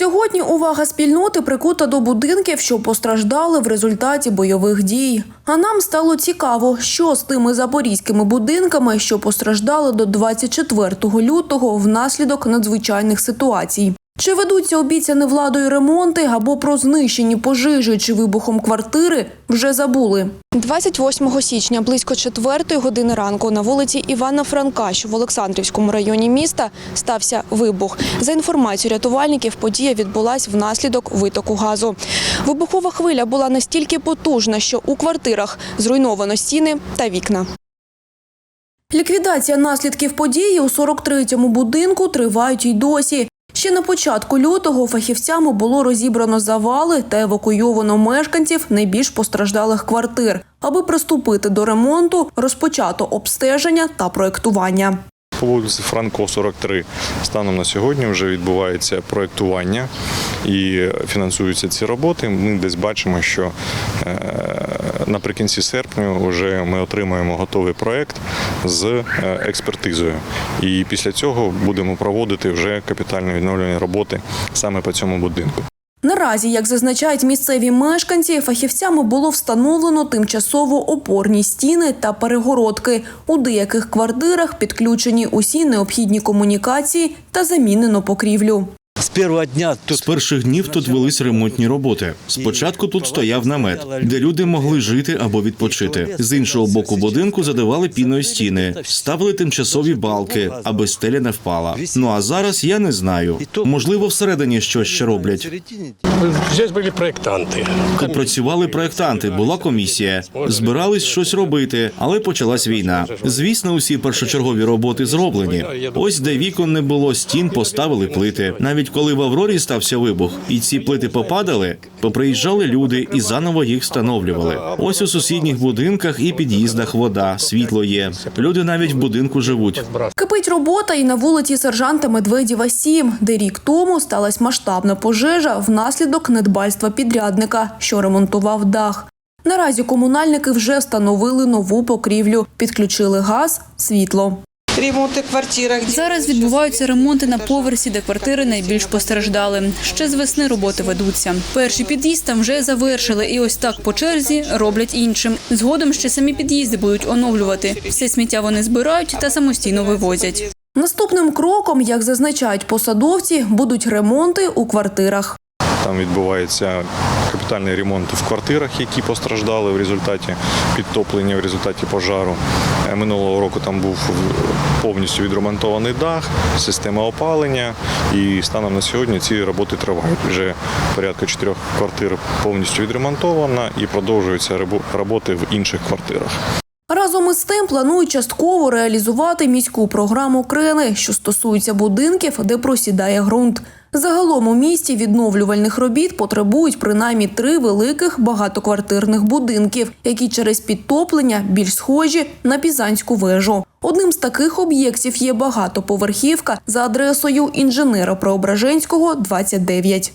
Сьогодні увага спільноти прикута до будинків, що постраждали в результаті бойових дій. А нам стало цікаво, що з тими запорізькими будинками, що постраждали до 24 лютого внаслідок надзвичайних ситуацій. Чи ведуться обіцяні владою ремонти або про знищені пожежі чи вибухом квартири вже забули. 28 січня близько 4 години ранку на вулиці Івана Франка, що в Олександрівському районі міста, стався вибух. За інформацією рятувальників, подія відбулась внаслідок витоку газу. Вибухова хвиля була настільки потужна, що у квартирах зруйновано стіни та вікна. Ліквідація наслідків події у 43-му будинку тривають й досі. Ще на початку лютого фахівцями було розібрано завали та евакуйовано мешканців найбільш постраждалих квартир. Аби приступити до ремонту, розпочато обстеження та проєктування. По вулиці Франко 43 станом на сьогодні вже відбувається проєктування і фінансуються ці роботи. Ми десь бачимо, що е, наприкінці серпня вже ми отримаємо готовий проєкт з е, експертизою. І після цього будемо проводити вже капітально відновлені роботи саме по цьому будинку. Наразі, як зазначають місцеві мешканці, фахівцями було встановлено тимчасово опорні стіни та перегородки. У деяких квартирах підключені усі необхідні комунікації та замінено покрівлю. З першого дня З перших днів тут велись ремонтні роботи. Спочатку тут стояв намет, де люди могли жити або відпочити. З іншого боку будинку задавали піною стіни, ставили тимчасові балки, аби стеля не впала. Ну а зараз я не знаю. Можливо, всередині щось ще роблять. Здесь были проектанты. Тут працювали проєктанти, була комісія. Збирались щось робити, але почалась війна. Звісно, усі першочергові роботи зроблені. Ось де вікон не було, стін поставили плити. Навіть коли в Аврорі стався вибух, і ці плити попадали, поприїжджали люди і заново їх встановлювали. Ось у сусідніх будинках і під'їздах вода, світло є. Люди навіть в будинку живуть. Кипить робота і на вулиці сержанта Медведєва 7, де рік тому сталася масштабна пожежа внаслідок недбальства підрядника, що ремонтував дах. Наразі комунальники вже встановили нову покрівлю, підключили газ, світло. Ремонти в квартирах. Зараз відбуваються ремонти на поверсі, де квартири найбільш постраждали. Ще з весни роботи ведуться. Перший під'їзд там вже завершили, і ось так по черзі роблять іншим. Згодом ще самі під'їзди будуть оновлювати. Все сміття вони збирають та самостійно вивозять. Наступним кроком, як зазначають посадовці, будуть ремонти у квартирах. Там відбувається капітальний ремонт в квартирах, які постраждали в результаті підтоплення, в результаті пожару. Е, Минулого року там був повністю відремонтований дах, система опалення. І станом на сьогодні ці роботи тривають. Вже порядка чотирьох квартир повністю відремонтована і продовжуються роботи в інших квартирах. Разом із тим планують частково реалізувати міську програму Крени, що стосується будинків, де просідає ґрунт. Загалом у місті відновлювальних робіт потребують принаймні три великих багатоквартирних будинків, які через підтоплення більш схожі на Пізанську вежу. Одним з таких об'єктів є багатоповерхівка за адресою інженера Преображенського, 29.